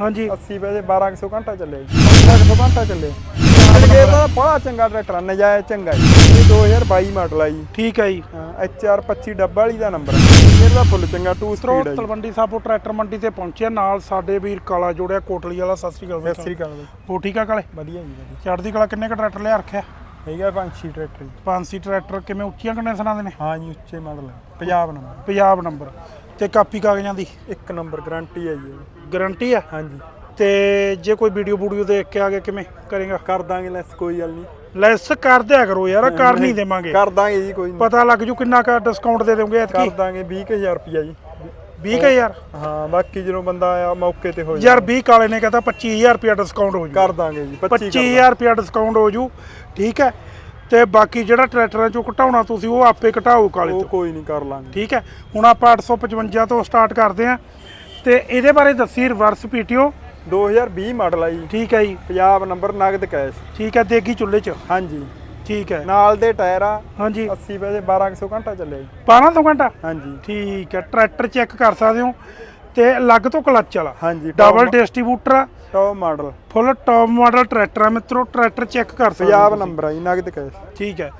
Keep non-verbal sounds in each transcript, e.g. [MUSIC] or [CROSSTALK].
ਹਾਂਜੀ। 80 ਪੈਸੇ 1200 ਘੰਟਾ ਚੱਲਿਆ ਜੀ। 1500 ਘੰਟਾ ਚੱਲਿਆ। ਗੇਅਰ ਦਾ ਬੜਾ ਚੰਗਾ ਟਰੈਕਟਰ ਆ, ਨਜਾਇਜ਼ ਚੰਗਾ ਜੀ। ਇਹ 2022 ਮਾਡਲ ਆ ਜੀ। ਠੀਕ ਹੈ ਜੀ HR 25 ਡੱਬਾ ਵਾਲੀ ਦਾ ਨੰਬਰ ਗੇਅਰ ਦਾ ਫੁੱਲ ਚੰਗਾ 2 ਮਿੱਤਰੋ ਸਪੀਡ ਹੈ ਤਲਵੰਡੀ ਸਾਬੋ ਟਰੈਕਟਰ ਮੰਡੀ ਤੇ ਪਹੁੰਚਿਆ। ਨਾਲ ਸਾਡੇ ਵੀਰ ਕਾਲਾ ਜੋੜਿਆ ਕੋਟਲੀ ਵਾਲਾ ਸਤਿ ਸ੍ਰੀ ਅਕਾਲ ਸਤਿ ਸ੍ਰੀ ਅਕਾਲ ਹੋ ਠੀਕ ਆ ਕਾਲੇ? ਵਧੀਆ ਜੀ ਵਧੀਆ। ਚੜ੍ਹਦੀ ਕਲਾ ਕਿੰਨੇ ਕ ਟਰੈਕਟਰ ਲਿਆ ਰੱਖਿਆ? ਹੈਗਾ ਪੰਜ ਛੇ ਟਰੈਕਟਰ ਸੀ ਟਰੈਕਟਰ ਕਿਵੇਂ ਉੱਚੀਆਂ ਕੰਡੀਸ਼ਨਾਂ ਦੇ ਨੇ? ਹਾਂ ਜੀ ਉੱਚੇ ਮਾਡਲ ਹੈ ਪੰਜਾਬ ਨੰਬਰ। ਪੰਜਾਬ ਨੰਬਰ। ਤੇ ਕਾਪੀ ਕਾਗਜ਼ਾਂ ਦੀ। ਇੱਕ ਨੰਬਰ ਗਾਰੰਟੀ ਹੈ ਜੀ। ਇਹਦੀ। ਗਾਰੰਟੀ ਆ ਹਾਂਜੀ। ਤੇ ਜੇ ਕੋਈ ਵੀਡੀਓ ਵੀਡੀਓ ਦੇਖ ਕੇ ਆ ਗਿਆ ਕਿਵੇਂ ਕਰੇਗਾ? ਕਰ ਦਾਂਗੇ ਲੈਸ ਕੋਈ ਗੱਲ ਨਹੀਂ। ਲੈਸ ਕਰ ਦਿਆ ਕਰੋ ਯਾਰ ਕਰ ਨਹੀਂ ਦੇਵਾਂਗੇ। ਕਰ ਦਾਂਗੇ ਜੀ ਕੋਈ ਨਹੀਂ। ਪਤਾ ਲੱਗ ਜੂ ਕਿੰਨਾ ਕ ਡਿਸਕਾਊਂਟ ਦੇ ਦੋਗੇ ਕਰ ਐਤਕੀ ਦਾਂਗੇ 20000 ਰੁਪਿਆ ਜੀ। 20000 ਹਾਂ ਬਾਕੀ ਜਦੋਂ ਬੰਦਾ ਆਇਆ ਮੌਕੇ ਤੇ ਹੋ ਯਾਰ 20 ਕਾਲੇ ਨੇ ਕਹਤਾ 25000 ਰੁਪਿਆ ਡਿਸਕਾਊਂਟ ਹੋ ਜੂ। ਕਰ ਦਾਂਗੇ ਜੀ 25 ਕਰ 25000 ਰੁਪਿਆ ਡਿਸਕਾਊਂਟ ਹੋ ਜੂ ਠੀਕ ਹੈ? ਤੇ ਬਾਕੀ ਜਿਹੜਾ ਟਰੈਕਟਰਾਂ ਚੋਂ ਘਟਾਉਣਾ ਤੁਸੀਂ ਉਹ ਆਪੇ ਘਟਾਓ ਕਾਲੇ ਉਹ ਤੋਂ ਕੋਈ ਨਹੀਂ ਕਰ ਲਾਂਗੇ। ਠੀਕ ਹੈ? ਹੁਣ ਆਪਾਂ 855 ਤੋਂ ਸਟਾਰਟ ਕਰਦੇ ਆਂ ਤੇ ਇਹਦੇ ਬਾਰੇ ਦੱਸੀ ਰਿਵਰਸ ਪੀਟੀਓ। 2020 ਮਾਡਲ ਆ ਜੀ। ਠੀਕ ਹੈ ਜੀ। ਪੰਜਾਬ ਨੰਬਰ ਨਗਦ ਕੈਸ਼। ਠੀਕ ਹੈ ਦੇਗੀ ਚੁੱਲ੍ਹੇ 'ਚ। ਹਾਂਜੀ। ਠੀਕ ਹੈ। ਨਾਲ ਦੇ ਟਾਇਰ ਆ। ਹਾਂਜੀ। 80 ਪੈਸੇ 1200 ਘੰਟਾ ਚੱਲਿਆ ਜੀ। 1200 ਘੰਟਾ? ਹਾਂਜੀ। ਠੀਕ ਹੈ ਟਰੈਕਟਰ ਚੈੱਕ ਕਰ ਸਕਦੇ ਹੋ। ਤੇ ਅਲੱਗ ਤੋਂ ਕਲੱਚ ਵਾਲਾ। ਹਾਂਜੀ ਡਬਲ ਡਿਸਟ੍ਰੀਬਿਊਟਰ ਆ। Top model full top model tractor ਆ ਮਿੱਤਰੋ ਟਰੈਕਰ ਚੈੱਕ ਕਰ ਸਕਦੇ ਪੰਜਾਬ। ਨੰਬਰ ਆ ਜੀ ਨਗਦ ਕੈਸ਼ ਠੀਕ ਹੈ।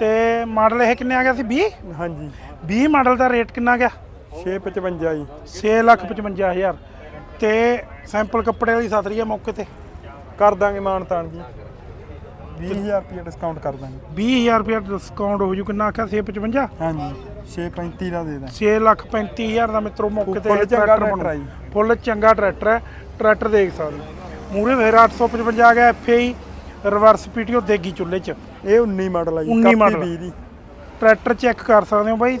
ਤੇ ਮਾਡਲ ਇਹ ਕਿੰਨੇ ਆ ਗਿਆ ਸੀ? 20 ਹਾਂਜੀ। 20 ਮਾਡਲ ਦਾ ਰੇਟ ਕਿੰਨਾ ਗਿਆ? 655 ਜੀ। 655000 ਤੇ ਸੈਂਪਲ ਕੱਪੜੇ ਵਾਲੀ ਸਤਰੀ ਆ ਮੌਕੇ ਤੇ? ਕਰ ਦਾਂਗੇ ਮਾਨ ਤਾਨ ਜੀ। 20000 ਰੁਪਏ ਡਿਸਕਾਊਂਟ ਕਰ ਦਾਂਗੇ। 20000 ਰੁਪਏ ਡਿਸਕਾਊਂਟ ਹੋ ਜੂ ਕਿੰਨਾ ਆਖਿਆ? 655 ਹਾਂਜੀ। 635 ਦਾ ਦੇ ਦਾਂਗੇ 635000 ਦਾ ਮਿੱਤਰੋ ਮੌਕੇ ਤੇ ਫੁੱਲ ਚੰਗਾ ਟਰੈਕਟਰ ਆ ਜੀ। ਫੁੱਲ ਚੰਗਾ ਟਰੈਕਟਰ ਹੈ ਟਰੈਕਟਰ ਦੇਖ ਸਕਦੇ ਮੂਰੇ ਫੇਰ 855 ਆ ਗਿਆ ਐਫਆਈ ਰਿਵਰਸ ਪੀਟੀਓ ਦੇਗੀ ਚੁੱਲ੍ਹੇ 'ਚ। ਇਹ 19 ਮਾਡਲ ਆ ਜੀ 19 ਕਾਪੀ ਮਾਡਲ। 20 ਦੀ। ਟਰੈਕਟਰ ਚੈੱਕ ਕਰ ਸਕਦੇ ਹੋ ਬਾਈ।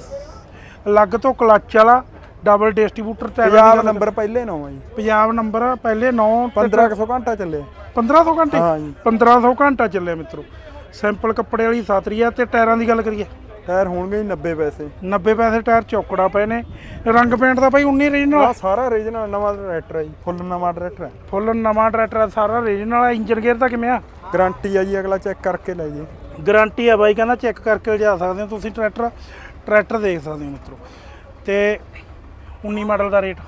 ਅਲੱਗ ਤੋਂ ਕਲੱਚ ਵਾਲਾ double distributor tyre Punjab number ਪਹਿਲੇ ਨੌ ਆ ਜੀ। ਪੰਜਾਬ ਨੰਬਰ ਪਹਿਲੇ 9 1500 ਘੰਟਾ ਚੱਲੇ। 1500 ਘੰਟੇ? ਹਾਂ ਜੀ। 1500 ਘੰਟਾ ਚੱਲਿਆ ਮਿੱਤਰੋ। ਸਿੰਪਲ ਕੱਪੜੇ ਵਾਲੀ ਸਾਤਰੀ ਆ ਤੇ ਟਾਇਰਾਂ ਦੀ ਗੱਲ ਕਰੀਏ। ਟਾਇਰ ਹੋਣਗੇ ਜੀ 90 ਪੈਸੇ। 90 ਪੈਸੇ ਟਾਇਰ ਚੌਕੜਾ ਪਏ ਨੇ। ਰੰਗ ਪੇਂਟ ਦਾ ਬਾਈ 19 ਆ ਰੀਜਨਲ ਸਾਰਾ ਰੀਜਨਲ ਨਵਾਂ ਟਰੈਕਟਰ ਹੈ ਜੀ ਫੁੱਲ ਨਵਾਂ ਟਰੈਕਟਰ ਹੈ। ਫੁੱਲ ਨਵਾਂ ਟਰੈਕਟਰ ਆ, ਸਾਰਾ ਰੀਜਨਲ ਆ ਇੰਜਨ ਗੇਅਰ ਦਾ ਕਿਵੇਂ ਆ? ਗਾਰੰਟੀ ਆ ਜੀ ਅਗਲਾ ਚੈੱਕ ਕਰਕੇ ਲੈ ਜੀ ਗਾਰੰਟੀ ਆ ਬਾਈ ਕਹਿੰਦਾ ਚੈੱਕ ਕਰਕੇ ਲਿਜਾ ਸਕਦੇ ਹੋ ਤੁਸੀਂ ਟਰੈਕਟਰ। ਟਰੈਕਟਰ ਦੇਖ ਸਕਦੇ ਹੋ ਮਿੱਤਰੋ। ਤੇ 19 ਮਾਡਲ ਦਾ ਰੇਟ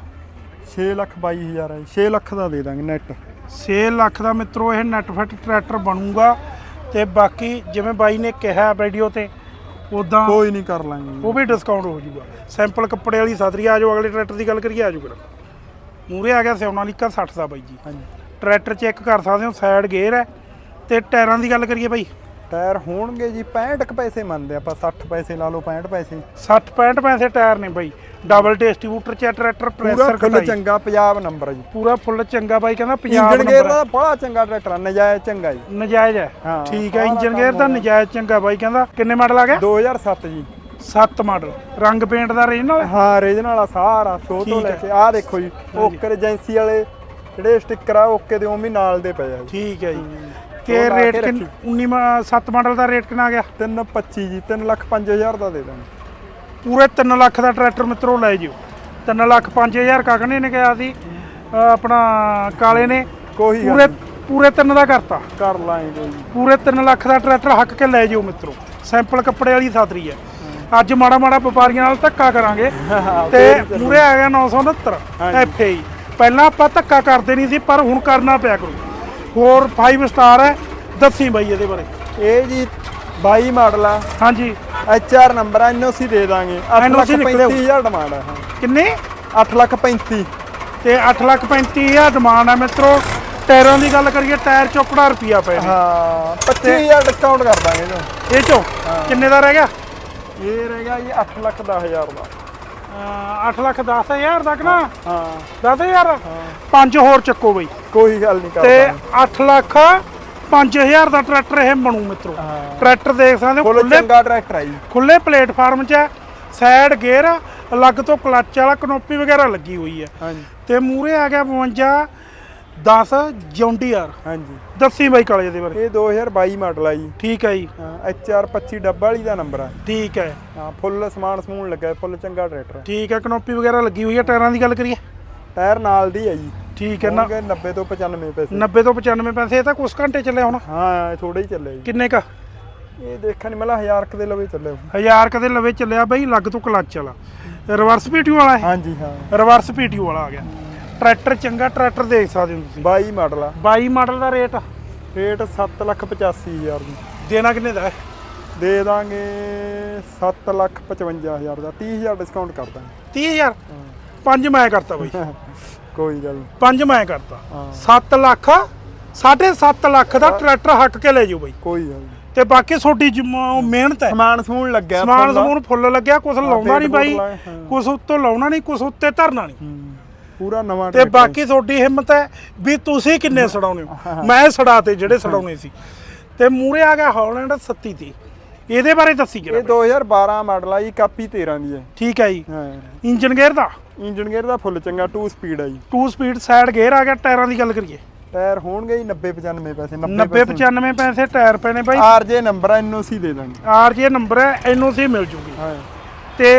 6 ਲੱਖ 22000 ਹੈ ਜੀ 6 ਲੱਖ ਦਾ ਦੇ ਦਾਂਗੇ ਨੈਟ 6 ਲੱਖ ਦਾ ਮਿੱਤਰੋ ਇਹ ਨੈਟ ਫਿੱਟ ਟਰੈਕਟਰ ਬਣੂਗਾ। ਤੇ ਬਾਕੀ ਜਿਵੇਂ ਬਾਈ ਨੇ ਕਿਹਾ ਵੀਡੀਓ ਤੇ ਉਦਾਂ ਕੋਈ ਨਹੀਂ ਕਰ ਲਾਂਗੇ। ਉਹ ਵੀ ਡਿਸਕਾਊਂਟ ਹੋ ਜਾਊਗਾ। ਸੈਂਪਲ ਕੱਪੜੇ ਵਾਲੀ ਸਤਰੀ ਆ ਜਾਓ ਅਗਲੇ ਟਰੈਕਟਰ ਦੀ ਗੱਲ ਕਰੀਏ ਆ ਜਾਊਗਾ ਮੂਰੇ ਆ ਗਿਆ ਸੋਨਾਲੀਕਾ 60 ਦਾ ਬਾਈ ਜੀ। ਹਾਂਜੀ। ਟਰੈਕਟਰ ਚੈੱਕ ਕਰ ਸਕਦੇ ਹੋ ਸਾਈਡ ਗੇਅਰ ਹੈ। ਤੇ ਟਾਇਰਾਂ ਦੀ ਗੱਲ ਕਰੀਏ ਬਾਈ। ਟਾਇਰ ਹੋਣਗੇ ਜੀ 65 ਕੁ ਪੈਸੇ ਮੰਨਦੇ ਆਪਾਂ 60 ਪੈਸੇ ਲਾ ਲਓ 65 ਪੈਸੇ। 60 65 ਪੈਸੇ ਟਾਇਰ ਨੇ ਬਾਈ। ਡਬਲ ਡਿਸਟ੍ਰੀਬਿਊਟਰ ਚ ਟਰੈਕਟਰ ਪੂਰਾ ਪ੍ਰੈਸ਼ਰ ਫੁੱਲ ਚੰਗਾ ਪੰਜਾਬ ਨੰਬਰ ਆ ਜੀ। ਪੂਰਾ ਫੁੱਲ ਚੰਗਾ ਬਾਈ ਕਹਿੰਦਾ ਪੰਜਾਬ ਇੰਜਨ ਗੇਅਰ ਦਾ ਬੜਾ ਚੰਗਾ ਟਰੈਕਟਰ ਆ, ਨਜਾਇਜ਼ ਚੰਗਾ ਜੀ। ਨਜਾਇਜ਼ ਹੈ। ਠੀਕ ਹੈ ਇੰਜਨ ਗੇਅਰ ਦਾ। ਨਜਾਇਜ਼ ਚੰਗਾ ਬਾਈ ਕਹਿੰਦਾ। ਕਿੰਨੇ ਮਾਡਲ ਆ ਗਿਆ 2007 ਜੀ। 7 ਮਾਡਲ ਰੰਗ ਪੇਂਟ ਦਾ ਰੀਜਨਲ ਹਾਂ? ਰੀਜਨਲ ਵਾਲਾ ਸਾਰਾ ਸ਼ੋ ਤੋਂ ਲੈ। ਕੇ। ਆਹ ਦੇਖੋ ਜੀ ਓਕੇ ਏਜੰਸੀ ਵਾਲੇ ਜਿਹੜੇ ਸਟicker ਆ ਓਕੇ ਦੇ ਉਵੇਂ ਨਾਲ ਦੇ ਪਏ ਆ ਠੀਕ ਹੈ ਜੀ। ਲਾ ਰੇਟ ਕੇ ਕਿੰਨ 19 7 ਮਾਡਲ ਦਾ ਰੇਟ ਕਿੰਨਾ ਆ ਗਿਆ? 325 ਜੀ 3 ਲੱਖ 5000 ਦਾ ਦੇ ਦਾਂਗੇ। ਪੂਰੇ 3 ਲੱਖ ਦਾ ਟਰੈਕਟਰ ਮਿੱਤਰੋ ਲੈ ਜਿਓ। 3 ਲੱਖ 5000 ਕਾਕਣੇ ਨੇ ਕਿਹਾ ਸੀ ਆਪਣਾ ਕਾਲੇ ਨੇ। ਕੋਈ ਪੂਰੇ ਪੂਰੇ 3 ਦਾ ਕਰਤਾ। ਕਰ ਲਾਂਗੇ ਜੀ ਪੂਰੇ 3 ਲੱਖ ਦਾ ਟਰੈਕਟਰ ਹੱਕ ਕੇ ਲੈ ਜਿਓ ਮਿੱਤਰੋ। ਸੈਂਪਲ ਕੱਪੜੇ ਵਾਲੀ ਸਾਤਰੀ ਹੈ। ਅੱਜ ਮਾੜਾ ਮਾੜਾ ਵਪਾਰੀਆਂ ਨਾਲ ਧੱਕਾ ਕਰਾਂਗੇ। ਤੇ ਮੂਰੇ ਆ ਗਿਆ 969 ਹਾਂਜੀ। ਐਫਏ ਪਹਿਲਾਂ ਆਪਾਂ ਧੱਕਾ ਕਰਦੇ ਨਹੀਂ ਸੀ ਪਰ ਹੁਣ ਕਰਨਾ ਪਿਆ ਕਰੂ। ਹੋਰ 5 ਸਟਾਰ ਹੈ। ਦੱਸੀ ਬਾਈ ਇਹਦੇ ਬਾਰੇ। ਇਹ ਜੀ 22 ਮਾਡਲ ਆ। ਹਾਂਜੀ। ਐਚ ਆਰ ਨੰਬਰ ਆ ਐਨਓਸੀ ਦੇ ਦਾਂਗੇ। 8 ਲੱਖ NOC ਨਿਕਲਿਆ ਹੋਊ। 35000 ਡਿਮਾਂਡ ਆ ਹਾਂ। ਕਿੰਨੇ? 8 ਲੱਖ 35 ਤੇ 8 ਲੱਖ 35000 ਡਿਮਾਂਡ ਹੈ ਮਿੱਤਰੋ। ਟਾਇਰਾਂ ਦੀ ਗੱਲ ਕਰੀਏ ਟਾਇਰ ਚੋਕੜਾ ਰੁਪਿਆ ਪਏ ਨੇ। ਹਾਂ 25000 ਡਿਸਕਾਊਂਟ ਕਰ ਦਾਂਗੇ ਜੀ ਇਹ ਚੋਂ ਕਿੰਨੇ ਦਾ ਰਹਿ ਗਿਆ? ਇਹ ਰਹੇਗਾ ਜੀ 8 ਲੱਖ 10000 ਦਾ। 8 ਲੱਖ 10000 ਤੱਕ ਨਾ? ਹਾਂ 10000 ਪੰਜ ਹੋਰ ਚੱਕੋ ਬਈ। ਕੋਈ ਗੱਲ ਨਹੀਂ ਕਰ ਤੇ ਦਾਂਗੇ 8 ਲੱਖ 5000 ਦਾ ਟਰੈਕਟਰ ਇਹ ਬਣੂ ਮਿੱਤਰੋ। ਹਾਂ। ਟਰੈਕਟਰ ਦੇਖ ਸਕਦੇ ਹੋ ਖੁੱਲੇ ਚੰਗਾ ਟਰੈਕਟਰ ਆ ਜੀ। ਖੁੱਲੇ ਪਲੇਟਫਾਰਮ 'ਚ ਹੈ। ਸਾਈਡ ਗੇਅਰ ਅਲੱਗ ਤੋਂ ਕਲੱਚ ਵਾਲਾ ਕਨੋਪੀ ਵਗੈਰਾ ਲੱਗੀ ਹੋਈ ਹੈ। ਹਾਂਜੀ। ਤੇ ਮੂਰੇ ਆ ਗਿਆ 52 10 ਜੌਂਡੀਆਰ ਹਾਂਜੀ। ਦੱਸੀ ਬਾਈ ਕਾਲੇ ਦੇ ਬਾਰੇ। ਇਹ 2022 ਮਾਡਲ ਆ ਜੀ। ਠੀਕ ਹੈ ਜੀ। ਐਚ ਆਰ 25 ਡੱਬਾ ਵਾਲੀ ਦਾ ਨੰਬਰ ਆ। ਠੀਕ ਹੈ ਹਾਂ ਫੁੱਲ ਸਮਾਨ ਸਮੂਨ ਲੱਗਾ ਹੈ, ਫੁੱਲ ਚੰਗਾ ਟਰੈਕਟਰ। ਠੀਕ ਹੈ ਕਨੋਪੀ ਵਗੈਰਾ ਲੱਗੀ ਹੋਈ ਹੈ ਟਾਇਰਾਂ ਦੀ ਗੱਲ ਕਰੀਏ? ਟਾਇਰ ਨਾਲ ਦੀ ਹੈ ਜੀ। ਠੀਕ ਹੈ ਨਾ ਹੋਣਗੇ 90 ਤੋਂ 95 ਪੈਸੇ। 90 ਤੋਂ 95 ਪੈਸੇ ਇਹ ਤਾਂ ਕੁਝ ਘੰਟੇ ਚੱਲੇ ਹੁਣ। ਹਾਂ ਥੋੜੇ ਹੀ ਚੱਲੇ ਜੀ। ਕਿੰਨੇ ਕ? ਇਹ ਦੇਖਣ ਨਹੀਂ ਮਲਾ 1000 ਕ ਦੇ ਲਵੇ ਚੱਲੇ। ਹਜ਼ਾਰ ਕਦੇ ਲਵੇ ਚੱਲਿਆ ਬਈ ਲੱਗ ਤੋਂ ਕਲੱਚ ਵਾਲਾ। ਰਿਵਰਸ ਪੀਟੀਓ ਵਾਲਾ ਹੈ ਹਾਂਜੀ ਹਾਂ। ਰਿਵਰਸ ਪੀਟੀਓ ਵਾਲਾ ਆ ਗਿਆ। ਟਰੈਕਟਰ ਚੰਗਾ ਟਰੈਕਟਰ ਦੇਖ ਸਕਦੇ ਹੋ ਤੁਸੀਂ। 22 ਮਾਡਲ ਆ। 22 ਮਾਡਲ ਦਾ ਰੇਟ? ਰੇਟ 785000 ਦੀ। ਦੇਣਾ ਕਿੰਨੇ ਦਾ? ਹੈ ਦੇ ਦਾਂਗੇ 755000 ਦਾ। 30000 ਡਿਸਕਾਊਂਟ ਕਰ ਦਾਂਗੇ। 30000 ਪੰਜ ਮੈਂ ਕਰਤਾ ਬਾਈ। [LAUGHS] ਕੋਈ ਗੱਲ। ਪੰਜ ਮੈਂ ਕਰਤਾ। ਹਾਂ। 7 ਲੱਖ 7.5 ਲੱਖ ਦਾ ਟਰੈਕਟਰ ਹੱਕ ਕੇ ਲੈ ਜਾਓ ਬਾਈ। ਕੋਈ ਗੱਲ ਨੀ। ਤੇ ਬਾਕੀ ਉਹ ਮਿਹਨਤ ਹੈ। ਸਮਾਨ ਸਮੂਨ ਲੱਗਿਆ ਸਮਾਨ। ਸਮੂਨ ਫੁੱਲ ਲੱਗਿਆ ਕੁਛ ਲਾਉਣਾ ਨਹੀਂ ਬਾਈ। ਕੁਛ ਉੱਤੋਂ ਲਾਉਣਾ ਨਹੀਂ ਕੁਛ ਉੱਤੇ ਧਰਨਾ ਨਹੀਂ। ਪੂਰਾ ਨਵਾਂ ਤੇ ਬਾਕੀ ਤੁਹਾਡੀ ਹਿੰਮਤ ਹੈ ਵੀ ਤੁਸੀਂ ਕਿੰਨੇ ਛਡਾਉਣੇ ਹੋ? ਮੈਂ ਛਡਾਤੇ ਜਿਹੜੇ ਛਡਾਉਣੇ ਸੀ। ਤੇ ਮੂਰੇ ਆ ਗਿਆ ਹਾਲੈਂਡ 37 ਤੇ ਇਹਦੇ ਬਾਰੇ ਦੱਸੀ ਇਹ ਜਰਾ 2012 ਮਾਡਲ ਆ ਜੀ ਕਾਪੀ 13 ਦੀ ਹੈ। ਠੀਕ ਹੈ ਜੀ। ਹਾਂ। ਇੰਜਨ ਗੇਅਰ ਦਾ? ਇੰਜਨ ਗੇਅਰ ਦਾ ਫੁੱਲ ਚੰਗਾ 2 ਸਪੀਡ ਆ ਜੀ। 2 ਸਪੀਡ ਸਾਈਡ ਗੇਅਰ ਆ ਗਿਆ ਟਾਇਰਾਂ ਦੀ ਗੱਲ ਕਰੀਏ। ਟਾਇਰ ਹੋਣਗੇ ਜੀ 90 95 ਪੈਸੇ 90 95 ਪੈਸੇ ਟਾਇਰ ਪਏ ਨੇ ਬਾਈ ਆਰਜੇ ਨੰਬਰ ਆ ਐਨਓਸੀ ਦੇ ਦਾਂਗੇ ਆਰਜੇ ਨੰਬਰ ਹੈ ਐਨਓਸੀ ਮਿਲ ਜੂਗੀ। ਹਾਂ। ਤੇ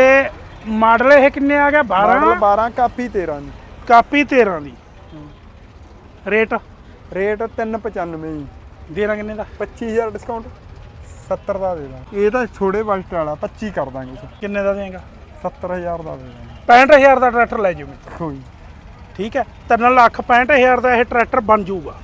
ਮਾਡਲ ਇਹ ਕਿੰਨੇ ਆ ਗਿਆ? 12 ਮਾਡਲ 12 ਕਾਪੀ 13 ਦੀ। ਕਾਪੀ 13 ਦੀ। ਰੇਟ? ਰੇਟ 395 ਜੀ। ਦੇਣਾ ਕਿੰਨੇ ਦਾ? 25000 ਡਿਸਕਾਊਂਟ 70 ਦਾ ਦੇ ਦਾਂਗੇ। ਇਹ ਤਾਂ ਛੋੜੇ ਬਜਟ ਵਾਲਾ 25 ਕਰ ਦਾਂਗੇ ਜੀ। ਕਿੰਨੇ ਦਾ ਦੇਗਾ? 70000 ਦਾ ਦੇ ਦਾਂਗੇ। 65000 ਦਾ ਟਰੈਕਟਰ ਲੈ ਜਾਓ ਮਿੱਤਰ ਕੋਈ। ਠੀਕ ਹੈ? 3 ਲੱਖ 65000 ਦਾ ਇਹ ਟਰੈਕਟਰ ਬਣ ਜਾਊਗਾ।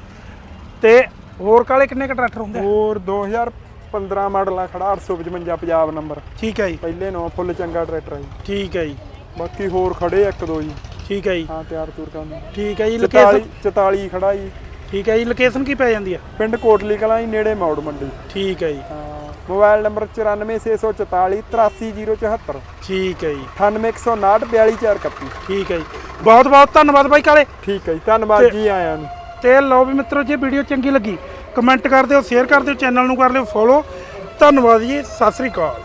ਤੇ ਹੋਰ ਕਾਲੇ ਕਿੰਨੇ ਕ ਟਰੈਕਟਰ ਹੁੰਦੇ ਆ? ਹੋਰ 2015 ਮਾਡਲ ਆ ਖੜਾ 855 ਪੰਜਾਬ ਨੰਬਰ। ਠੀਕ ਹੈ ਜੀ। ਪਹਿਲੇ ਨੋ ਫੁੱਲ ਚੰਗਾ ਟਰੈਕਟਰ ਆ ਜੀ। ਠੀਕ ਹੈ ਜੀ। ਬਾਕੀ ਹੋਰ ਖੜੇ ਇੱਕ ਦੋ ਜੀ। ਠੀਕ ਹੈ ਜੀ। ਹਾਂ ਤਿਆਰ ਤੁਰ ਕਰਨ ਠੀਕ ਹੈ ਜੀ 44 ਲੋਕੇਸ਼ਨ 44 ਖੜਾ ਜੀ ਠੀਕ ਹੈ ਜੀ ਲੋਕੇਸ਼ਨ ਕੀ ਪੈ ਜਾਂਦੀ ਆ? ਪਿੰਡ ਕੋਟਲੀ ਕਲਾਂ ਜੀ ਨੇੜੇ ਮੌੜ ਮੰਡੀ। ਠੀਕ ਹੈ ਜੀ। ਹਾਂ ਮੋਬਾਈਲ ਨੰਬਰ 94644 83074 ਠੀਕ ਹੈ ਜੀ। 98159 42431 ਠੀਕ ਹੈ ਜੀ। ਬਹੁਤ ਬਹੁਤ ਧੰਨਵਾਦ ਬਾਈ ਕਾਲੇ। ਠੀਕ ਹੈ ਜੀ ਧੰਨਵਾਦ ਤੇ- ਜੀ ਆਇਆਂ ਨੂੰ। ਤੇ ਲਓ ਵੀ ਮਿੱਤਰੋ ਜੇ ਵੀਡੀਓ ਚੰਗੀ ਲੱਗੀ ਕਮੈਂਟ ਕਰ ਦਿਓ ਸ਼ੇਅਰ ਕਰ ਦਿਓ ਚੈਨਲ ਨੂੰ ਕਰ ਲਿਓ ਫੋਲੋ। ਧੰਨਵਾਦ ਜੀ ਸਤਿ ਸ੍ਰੀ ਅਕਾਲ।